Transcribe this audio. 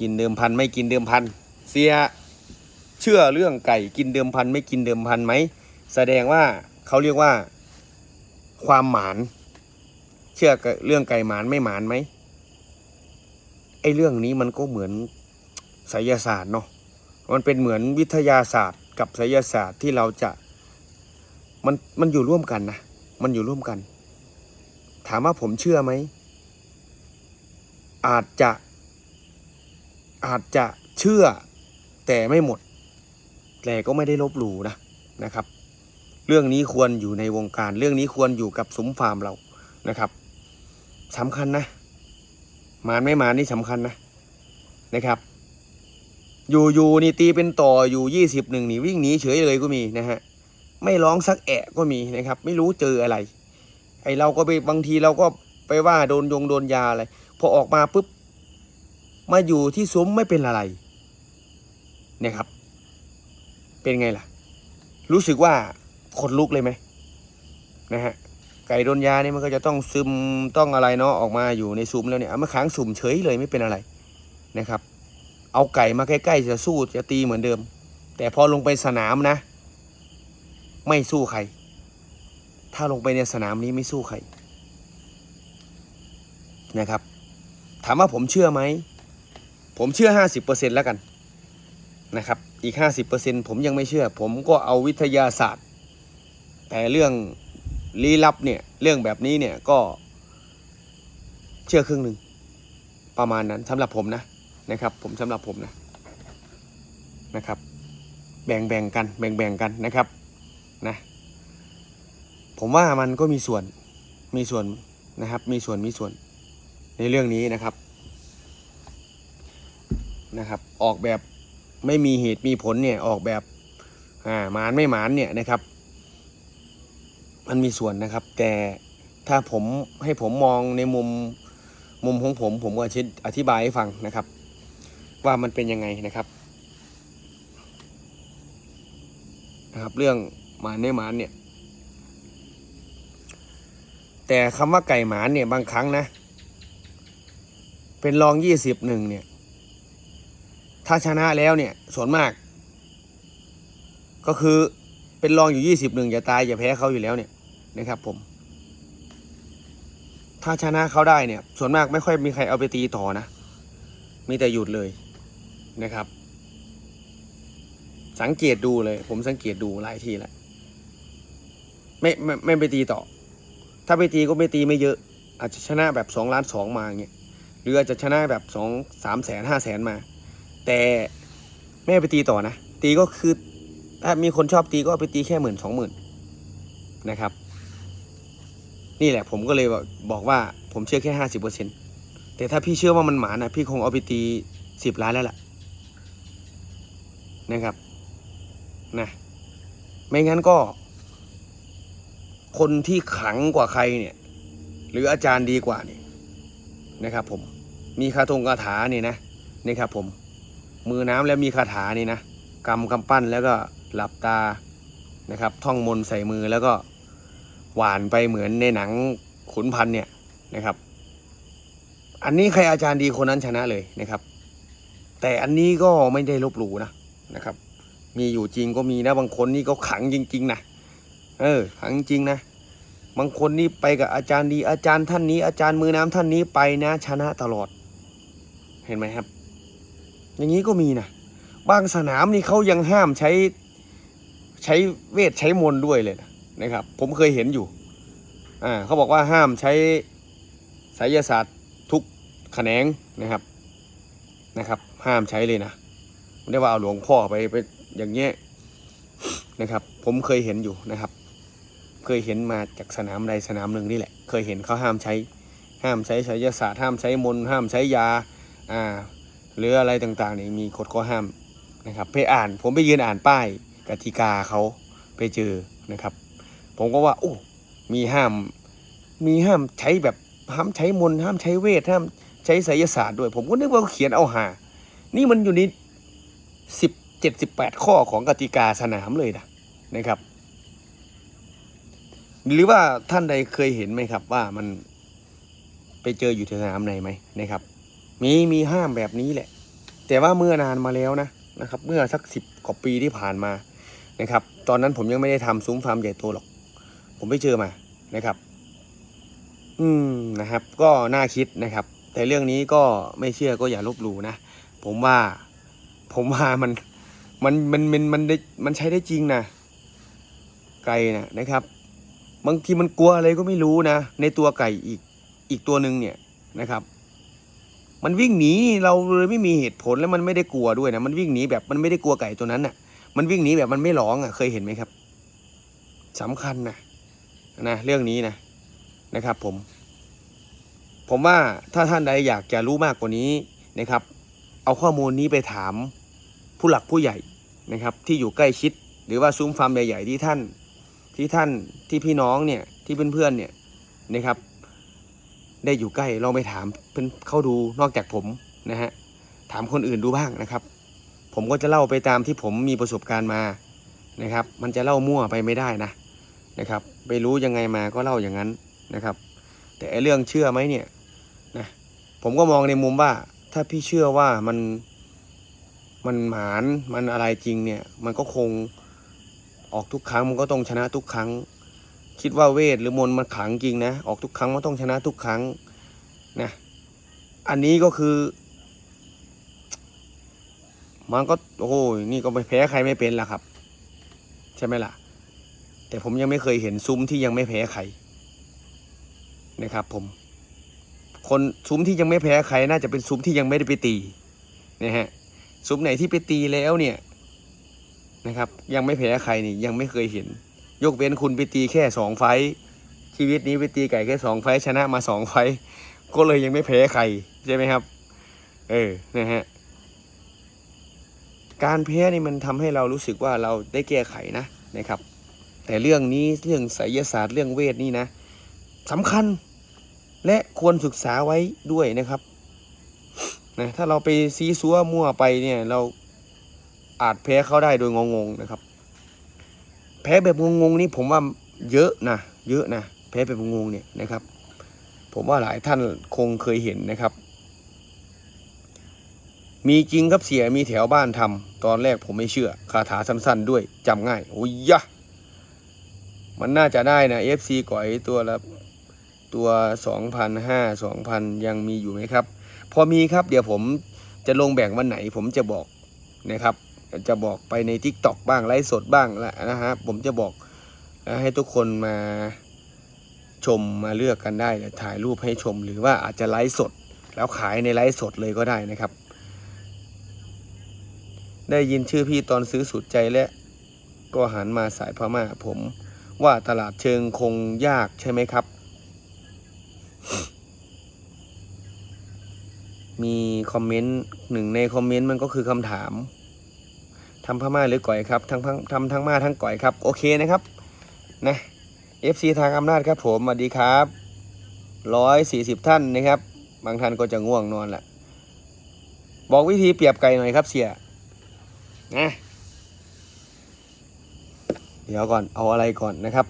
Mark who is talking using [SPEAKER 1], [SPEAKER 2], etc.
[SPEAKER 1] กินเดิมพันไม่กินเดิมพันเสียเชื่อเรื่องไก่กินเดิมพันไม่กินเดิมพันไหมแสดงว่าเขาเรียกว่า ความหมาน เชื่อเรื่องไก่หมานไม่หมานไหมไอ้เรื่องนี้มันก็เหมือนไสยศาสตร์เนาะมันเป็นเหมือนวิทยาศาสตร์ กับไสยศาสตร์ที่เราจะมันมันอยู่ร่วมกันนะมันอยู่ร่วมกัน ถามว่าผมเชื่อไหมอาจจะ อาจจะเชื่อแต่ไม่หมด แต่ก็ไม่ได้ลบหลู่นะนะครับ เรื่องนี้ควรอยู่ในวงการ เรื่องนี้ควรอยู่กับสมฟาร์มเรานะครับสำคัญนะมานไม่มานนี่สำคัญนะนะครับ อยู่อยู่นี่ตีเป็นต่ออยู่ยี่สิบหนึ่งนี่วิ่งหนีเฉยเลยก็มีนะฮะไม่ร้องสักแอะก็มีนะครับ ไม่รู้เจออะไร ไอเราก็ไปบางทีเราก็ไปว่าโดนยงโดนยาอะไรพอออกมาปุ๊บ มาอยู่ที่ซุ้มไม่เป็นอะไรเนี่ยครับ เป็นไงล่ะ รู้สึกว่าขนลุกเลยไหมนะฮะไก่โดนยาเนี่ยมันก็จะต้องซึมต้องอะไรเนาะออกมาอยู่ในซุ้มแล้วเนี่ยเอามาค้างสุ่มเฉยเลยไม่เป็นอะไรนะครับ เอาไก่มาใกล้ๆจะสู้จะตีเหมือนเดิม แต่พอลงไปสนามนะ ไม่สู้ใคร ถ้าลงไปในสนามนี้ไม่สู้ใครนะครับ ถามว่าผมเชื่อไหม ผมเชื่อห้าสิบเปอร์เซ็นแล้วกันนะครับ อีกห้าสิบเปอร์เซ็นผมยังไม่เชื่อ ผมก็เอาวิทยาศาสตร์ แต่เรื่องลี้ลับเนี่ย เรื่องแบบนี้เนี่ยก็เชื่อครึ่งหนึ่งประมาณนั้นสำหรับผมนะนะครับ ผมสำหรับผมนะนะครับ แบ่งแบ่งกัน แบ่งแบ่งกันนะครับนะผมว่ามันก็มีส่วนมีส่วนนะครับ มีส่วนมีส่วนในเรื่องนี้นะครับ นะครับ ออกแบบไม่มีเหตุมีผลเนี่ยออกแบบอ่าหมานไม่หมานเนี่ยนะครับ มันมีส่วนนะครับ แต่ถ้าผมให้ผมมองในมุมมุมของผม ผมก็ชิดอธิบายให้ฟังนะครับ ว่ามันเป็นยังไงนะครับนะครับ เรื่องหมานไม่หมานเนี่ย แต่คำว่าไก่หมานเนี่ยบางครั้งนะ เป็นรองยี่สิบหนึ่งเนี่ย ถ้าชนะแล้วเนี่ย ส่วนมาก ก็คือเป็นรองอยู่ยี่สิบหนึ่งอย่าตายอย่าแพ้เขาอยู่แล้วเนี่ยนะครับ ผม ถ้าชนะเขาได้เนี่ย ส่วนมากไม่ค่อยมีใครเอาไปตีต่อนะ มีแต่หยุดเลยนะครับ สังเกตดูเลย ผมสังเกตดูหลายทีแล้วไม่ไม่ไม่ไปตีต่อ ถ้าไปตีก็ไม่ตีไม่เยอะ อาจจะชนะแบบสองล้านสองมาเงี้ยหรืออาจจะชนะแบบสองสามแสนห้าแสนมา แต่ไม่ไปตีต่อนะ ตีก็คือถ้ามีคนชอบตีก็เอาไปตีแค่หมื่นสองหมื่นนะครับ นี่แหละผมก็เลยบอกว่าผมเชื่อแค่ห้าสิบเปอร์เซ็นแต่ถ้าพี่เชื่อว่ามันหมานะพี่คงเอาไปตีสิบล้านแล้วล่ะนะครับนะไม่งั้นก็ คนที่ขังกว่าใครเนี่ย หรืออาจารย์ดีกว่านี่นะครับ ผมมีคาถงคาถานี่นะนี่ครับผม มือน้ำแล้วมีคาถานี่นะกำกำปั้นแล้วก็หลับตานะครับ ท่องมนใส่มือแล้วก็หวานไปเหมือนในหนังขุนพันเนี่ยนะครับ อันนี้ใครอาจารย์ดีคนนั้นชนะเลยนะครับ แต่อันนี้ก็ไม่ได้ลบหลู่นะนะครับ มีอยู่จริงก็มีนะบางคนนี่ก็ขังจริง ๆนะเออขังจริงนะบางคนนี่ไปกับอาจารย์ดีอาจารย์ท่านนี้อาจารย์มือน้ำท่านนี้ไปนะ ชนะตลอด เห็นไหมครับ อย่างนี้ก็มีนะบางสนามนี่เขายังห้ามใช้ใช้เวทใช้มนด้วยเลยนะนะครับ ผมเคยเห็นอยู่อ่าเขาบอกว่าห้ามใช้ไสยศาสตร์ทุกแขนงนะครับนะครับ ห้ามใช้เลยนะไม่ได้ว่าเอาหลวงพ่อไปไปอย่างเงี้ยนะครับ ผมเคยเห็นอยู่นะครับ เคยเห็นมาจากสนามใดสนามหนึ่งนี่แหละ เคยเห็นเขาห้ามใช้ ห้ามใช้ไสยศาสตร์ห้ามใช้มนต์ห้ามใช้ยาอ่า หรืออะไรต่างๆนี่มีกฎข้อห้ามนะครับไปอ่าน ผมไปยืนอ่านป้ายกติกาเขาไปเจอนะครับ ผมก็ว่าโอ้มีห้าม มีห้ามใช้แบบห้ามใช้มนต์ห้ามใช้เวทห้ามใช้ไสยศาสตร์ด้วย ผมก็นึกว่าเขาเขียนเอาหา นี่มันอยู่ในสิบเจ็ดสิบแปดข้อของกติกาสนามเลยนะนะครับ หรือว่าท่านใดเคยเห็นไหมครับว่ามันไปเจออยู่ที่สนามไหนไหมนะครับ มีมีห้ามแบบนี้แหละ แต่ว่าเมื่อนานมาแล้วนะนะครับ เมื่อสักสิบกว่าปีที่ผ่านมานะครับ ตอนนั้นผมยังไม่ได้ทำซุ้มฟาร์มใหญ่โตหรอก ผมไปเจอมานะครับ อืมนะครับ ก็น่าคิดนะครับ แต่เรื่องนี้ก็ไม่เชื่อก็อย่าลบหลู่นะผมว่าผมว่ามันมันมันมันมันได้มันใช้ได้จริงนะไก่นะนะครับ บางทีมันกลัวอะไรก็ไม่รู้นะ ในตัวไก่อีกอีกตัวหนึ่งเนี่ยนะครับ มันวิ่งหนีเราเลยไม่มีเหตุผลแล้วมันไม่ได้กลัวด้วยนะมันวิ่งหนีแบบมันไม่ได้กลัวไก่ตัวนั้นน่ะ มันวิ่งหนีแบบมันไม่ร้องอะเคยเห็นไหมครับสำคัญนะนะเรื่องนี้นะนะครับ ผม ผมว่าถ้าท่านใดอยากจะรู้มากกว่านี้นะครับ เอาข้อมูลนี้ไปถามผู้หลักผู้ใหญ่นะครับ ที่อยู่ใกล้ชิด หรือว่าซุ้มฟาร์มใหญ่ ๆ ที่ท่านที่ท่านที่พี่น้องเนี่ยที่เพื่อนๆเนี่ยนะครับ ได้อยู่ใกล้ลองไปถามเพื่อนเข้าดูนอกจากผมนะฮะถามคนอื่นดูบ้างนะครับ ผมก็จะเล่าไปตามที่ผมมีประสบการณ์มานะครับ มันจะเล่ามั่วไปไม่ได้นะนะครับ ไปรู้ยังไงมาก็เล่าอย่างนั้นนะครับ แต่เรื่องเชื่อไหมเนี่ยนะผมก็มองในมุมว่า ถ้าพี่เชื่อว่ามันมันหมานมันอะไรจริงเนี่ย มันก็คงออกทุกครั้งมันก็ต้องชนะทุกครั้ง คิดว่าเวทหรือมนต์มันขังจริงนะ ออกทุกครั้งมันต้องชนะทุกครั้งนะอันนี้ก็คือ มันก็โอ้ยนี่ก็ไม่แพ้ใครไม่เป็นละครับ ใช่ไหมล่ะ แต่ผมยังไม่เคยเห็นซุ้มที่ยังไม่แพ้ใครนะครับผมคนซุ้มที่ยังไม่แพ้ใครน่าจะเป็นซุ้มที่ยังไม่ได้ไปตีนะฮะซุ้มไหนที่ไปตีแล้วเนี่ยนะครับ ยังไม่แพ้ใครนี่ยังไม่เคยเห็น ยกเว้นคุณไปตีแค่สองไฟท์ชีวิตนี้ไปตีไก่แค่สองไฟชนะมาสองไฟก็เลยยังไม่แพ้ใครใช่ไหมครับ เออนะฮะการแพ้นี่มันทำให้เรารู้สึกว่าเราได้แก้ไขนะนะครับ แต่เรื่องนี้เรื่องไสยศาสตร์เรื่องเวทนี่นะสำคัญและควรศึกษาไว้ด้วยนะครับนะถ้าเราไปซีซัวมั่วไปเนี่ยเราอาจแพ้เขาได้โดยงงๆนะครับ แพ้แบบงงๆนี่ผมว่าเยอะนะเยอะนะแพ้แบบงงๆเนี่ยนะครับ ผมว่าหลายท่านคงเคยเห็นนะครับ มีจริงครับเสียมีแถวบ้านทำตอนแรกผมไม่เชื่อคาถาสั้นๆด้วยจำง่ายโอ้ยยะมันน่าจะได้นะ FC ก่อยตัวละตัวสองพันห้าสองพันยังมีอยู่ไหมครับ พอมีครับเดี๋ยวผมจะลงแบ่งวันไหนผมจะบอกนะครับ จะบอกไปใน t ิ k t o k บ้างไลฟ์สดบ้างละนะฮะผมจะบอกให้ทุกคนมาชมมาเลือกกันได้เดี๋ยวถ่ายรูปให้ชมหรือว่าอาจจะไลฟ์สด แล้วขายในไลฟ์สดเลยก็ได้นะครับ ได้ยินชื่อพี่ตอนซื้อสุดใจและก็หันมาสายพม่าผมว่าตลาดเชิงคงยากใช่ไหมครับ มีคอมเมนต์หนึ่งในคอมเมนต์มันก็คือคำถาม ทำพม่าหรือก่อยครับทั้งทั้งทำทั้งมาทั้งก่อยครับ โอเคนะครับนะ FC ทางอำนาจครับผมสวัสดีครับร้อยสี่สิบท่านนะครับ บางท่านก็จะง่วงนอนแหละบอกวิธีเปรียบไก่หน่อยครับเสียนะเดี๋ยวก่อนเอาอะไรก่อนนะครับ